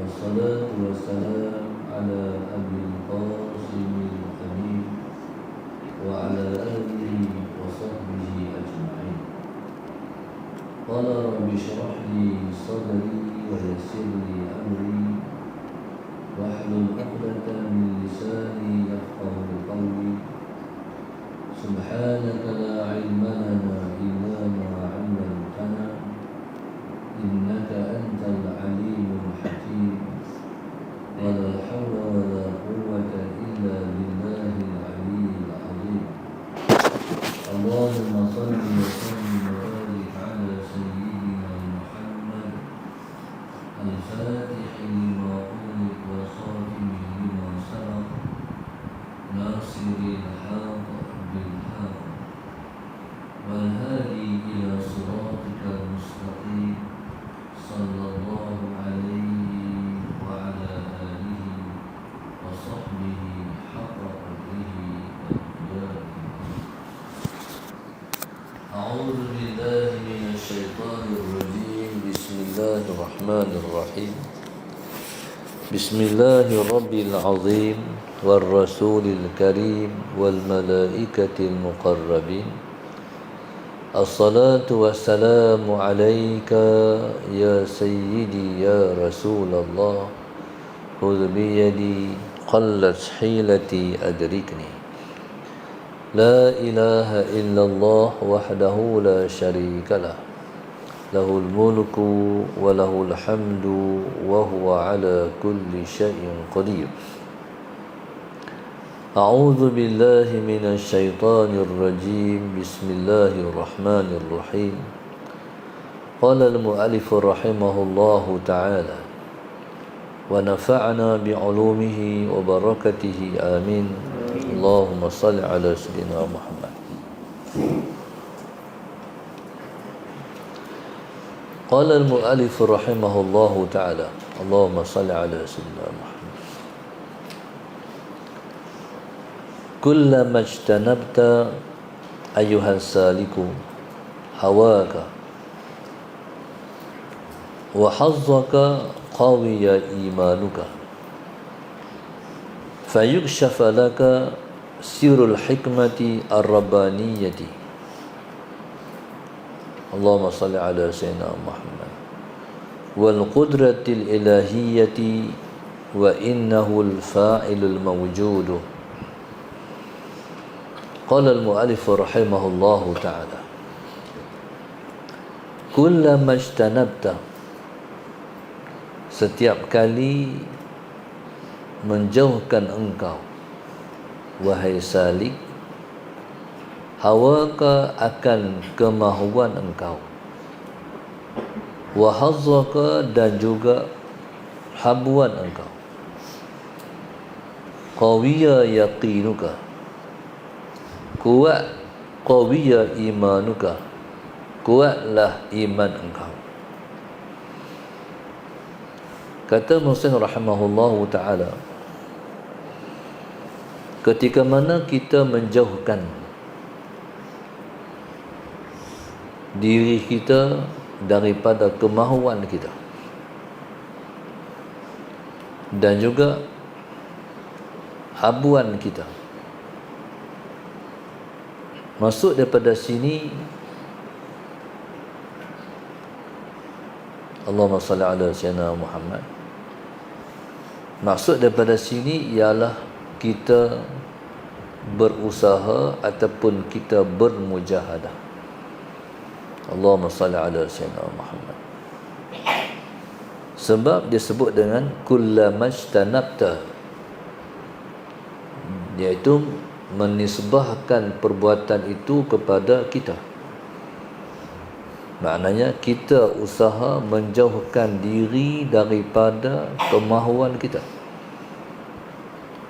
والصلاة والسلام على أبي القاسم الأمين وعلى آله وصحبه أجمعين. قال رب اشرح لي صدري ويسر لي أمري واحلل عقدة من لساني يفقه قولي. الله الرحمن الرحيم بسم الله رب العظيم والرسول الكريم والملائكة المقربين الصلاة والسلام عليك يا سيدي يا رسول الله خذ بيدي قلت حيلتي أدركني لا إله إلا الله وحده لا شريك له له الملك وله الحمد وهو على كل شيء قدير. أعوذ بالله من الشيطان الرجيم. بسم الله الرحمن الرحيم. قال المؤلف رحمه الله تعالى ونفعنا بعلومه وبركته. آمين. اللهم صل على سيدنا محمد. قال المؤلف رحمه الله تعالى اللهم صل على سيدنا محمد. كلما اجتنبت أيها السالك هواك وحظك قوي إيمانك فيكشف لك سر الحكمة الربانية. اللهم صل على سيدنا محمد. والقدرة الإلهية وإنه الفاعل الموجود. قال المؤلف رحمه الله تعالى كلما اجتنبت setiap kali menjauhkan engkau wahai salik hawaka akan kemahuan engkau. Wahazaka dan juga habuan engkau. Qawiya yaqinuka. Kuat qawiya imanuka. Kuatlah iman engkau. Kata Musin rahimahullahu taala ketika mana kita menjauhkan diri kita daripada kemahuan kita. Dan juga habuan kita. Masuk daripada sini Allahumma salli ala sayyidina Muhammad. Maksud daripada sini ialah kita berusaha ataupun kita bermujahadah Allahumma salli ala sayyidina Muhammad. Sebab disebut dengan kullamajtanabta iaitu menisbahkan perbuatan itu kepada kita. Maknanya kita usaha menjauhkan diri daripada kemahuan kita.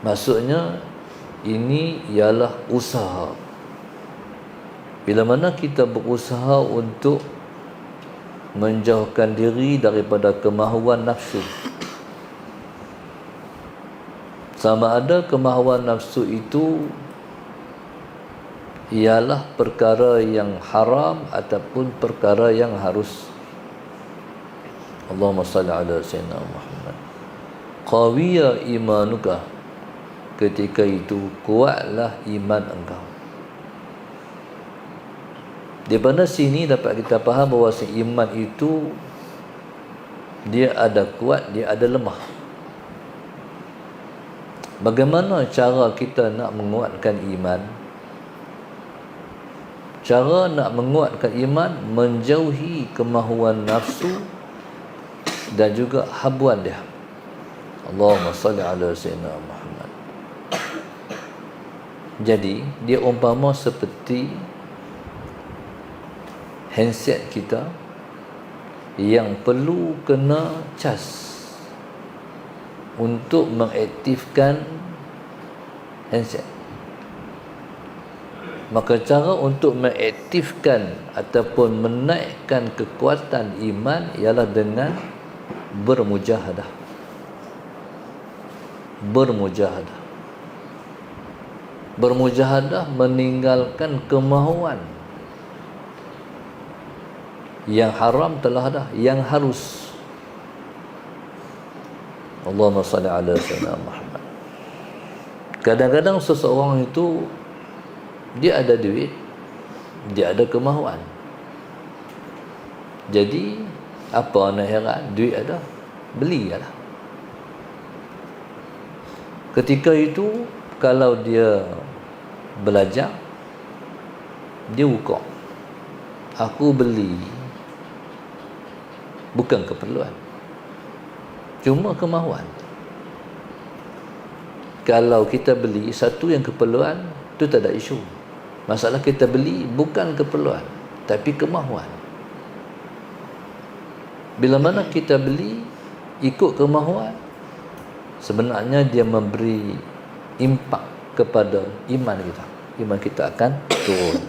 Maksudnya ini ialah usaha bila mana kita berusaha untuk menjauhkan diri daripada kemahuan nafsu. Sama ada kemahuan nafsu itu ialah perkara yang haram ataupun perkara yang harus. Allahumma salli ala sayyidina Muhammad. Qawiya imanuka. Ketika itu kuatlah iman engkau di mana sini dapat kita faham bahawa iman itu dia ada kuat dia ada lemah Bagaimana cara kita nak menguatkan iman? Cara nak menguatkan iman menjauhi kemahuan nafsu dan juga habuan dia. Allahumma salli ala sayyidina Muhammad. Jadi, dia umpama seperti handset kita yang perlu kena cas untuk mengaktifkan handset. Maka cara untuk mengaktifkan ataupun menaikkan kekuatan iman ialah dengan bermujahadah. Bermujahadah. Bermujahadah meninggalkan kemahuan yang haram telah ada yang harus. Allahumma salli ala sayyidina Muhammad. Kadang-kadang seseorang itu dia ada duit dia ada kemahuan jadi apa nak heran duit ada beli lah ketika itu kalau dia belajar dia ukur aku beli bukan keperluan. Cuma kemahuan kalau kita beli satu yang keperluan tu tak ada isu. Masalah kita beli bukan keperluan tapi kemahuan bila mana kita beli ikut kemahuan sebenarnya dia memberi impak kepada iman kita. Iman kita akan turun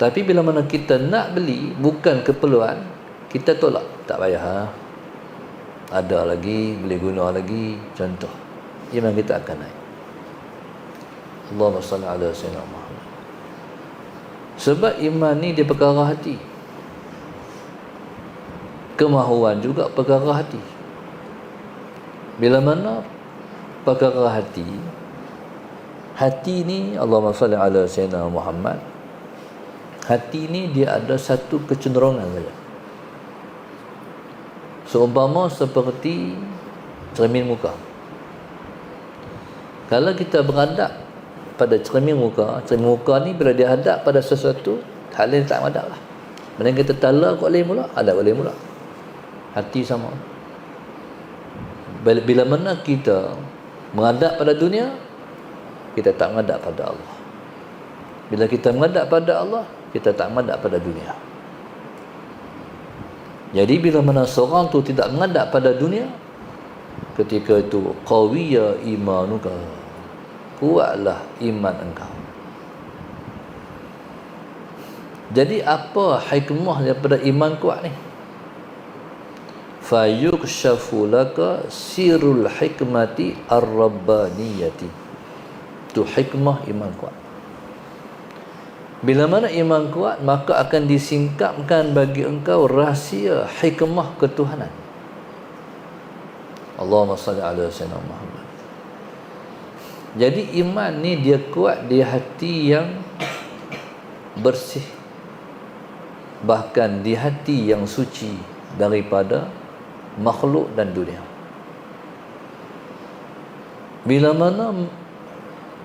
tapi bila mana kita nak beli bukan keperluan kita tolak. Tak payah. Ada lagi boleh guna lagi. Contoh iman kita akan naik. Allahumma salli ala sayyidina Muhammad. Sebab iman ni dia perkara hati. Kemahuan juga perkara hati. Bila mana perkara hati hati ni Allahumma salli ala sayyidina Muhammad hati ni dia ada satu kecenderungan saja. Seumpama seperti cermin muka. Kalau kita beradab pada cermin muka cermin muka ni bila dia hadap pada sesuatu hal yang tak hadap lah. Bila kita tala kok boleh mula ada boleh mula hati sama. Bila mana kita menghadap pada dunia kita tak menghadap pada Allah. Bila kita menghadap pada Allah kita tak menghadap pada dunia jadi bila mana seorang tu tidak mengadap pada dunia ketika itu qawiya imanuka kuatlah iman engkau. Jadi apa hikmah daripada iman kuat ni? Fayukshafu laka sirul hikmati ar-rabbaniyati. Tu hikmah iman kuat. Bila mana iman kuat maka akan disingkapkan bagi engkau rahsia hikmah ketuhanan. Allahumma salli ala sayyidina Muhammad. Jadi iman ni dia kuat di hati yang bersih. Bahkan di hati yang suci daripada makhluk dan dunia. Bila mana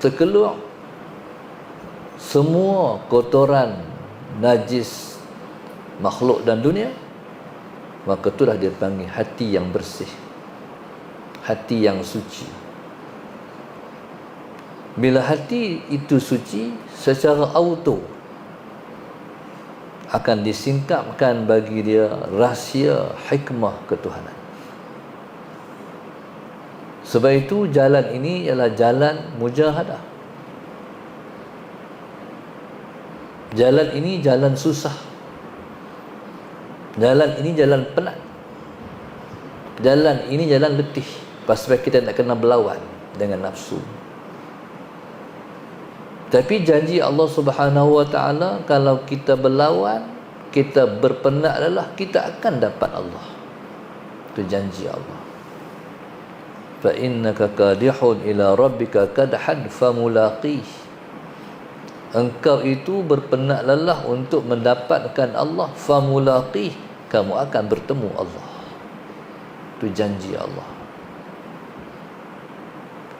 terkeluar semua kotoran najis makhluk dan dunia maka itulah dia panggil hati yang bersih hati yang suci. Bila hati itu suci secara auto akan disingkapkan bagi dia rahsia hikmah ketuhanan. Sebab itu jalan ini ialah jalan mujahadah jalan ini jalan susah jalan ini jalan penat jalan ini jalan letih pasal kita nak kena berlawan dengan nafsu tapi janji Allah Subhanahu Wa Taala kalau kita berlawan, kita berpenat adalah kita akan dapat Allah. Itu janji Allah. Fa innaka kadihun ila rabbika kadhan famulaqih engkau itu berpenat lelah untuk mendapatkan Allah. Famulaqi kamu akan bertemu Allah. Itu janji Allah.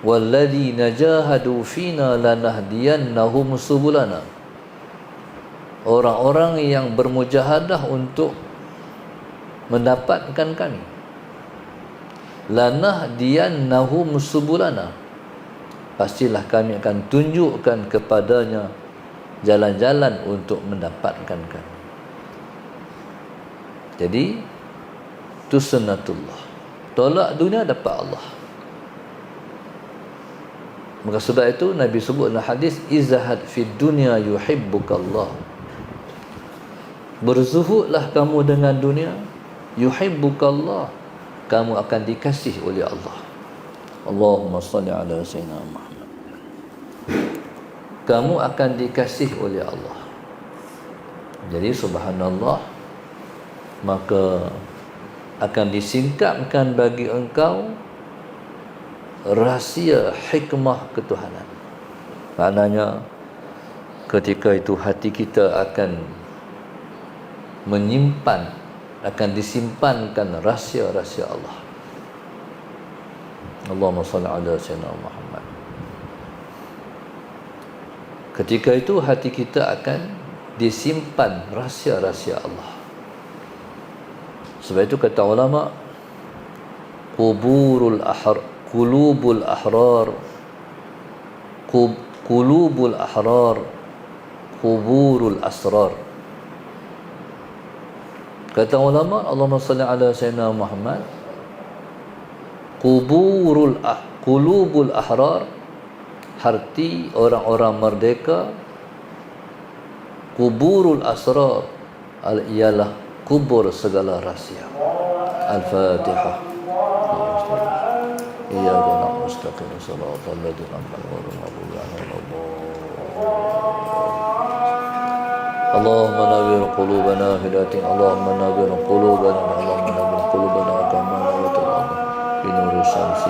Walladhi najahadu fina lanahdiyannahum subulana. Orang-orang yang bermujahadah untuk mendapatkan kami. Lanahdiyannahum subulana. Pastilah kami akan tunjukkan kepadanya jalan-jalan untuk mendapatkan kami jadi itu sunnatullah tolak dunia dapat Allah Maka sebab itu Nabi sebut dalam hadis izahad fid dunya yuhibbukallah. Berzuhudlah kamu dengan dunia yuhibbukallah. Kamu akan dikasih oleh Allah. Allahumma salli ala sayyidina Muhammad. Kamu akan dikasih oleh Allah. Jadi subhanallah maka akan disingkapkan bagi engkau rahsia hikmah ketuhanan. Maknanya ketika itu hati kita akan menyimpan akan disimpankan rahsia-rahsia Allah. Allahumma salli ala sayyidina Muhammad ketika itu hati kita akan disimpan rahsia-rahsia Allah. Sebab itu kata ulama kuburul ahar qulubul ahrar qulubul ahrar kuburul asrar. Kata ulama Allahumma salli ala sayyidina Muhammad kuburul ah, qulubul ahrar hati orang-orang merdeka kuburul asrar ialah kubur segala rahsia al-fatihah إياك نعبد مستقيم صراط الذين أنعمت عليهم غير اللهم نور قلوبنا هداية اللهم نور قلوبنا اللهم نور قلوبنا كما نورت الأرض بنور الشمس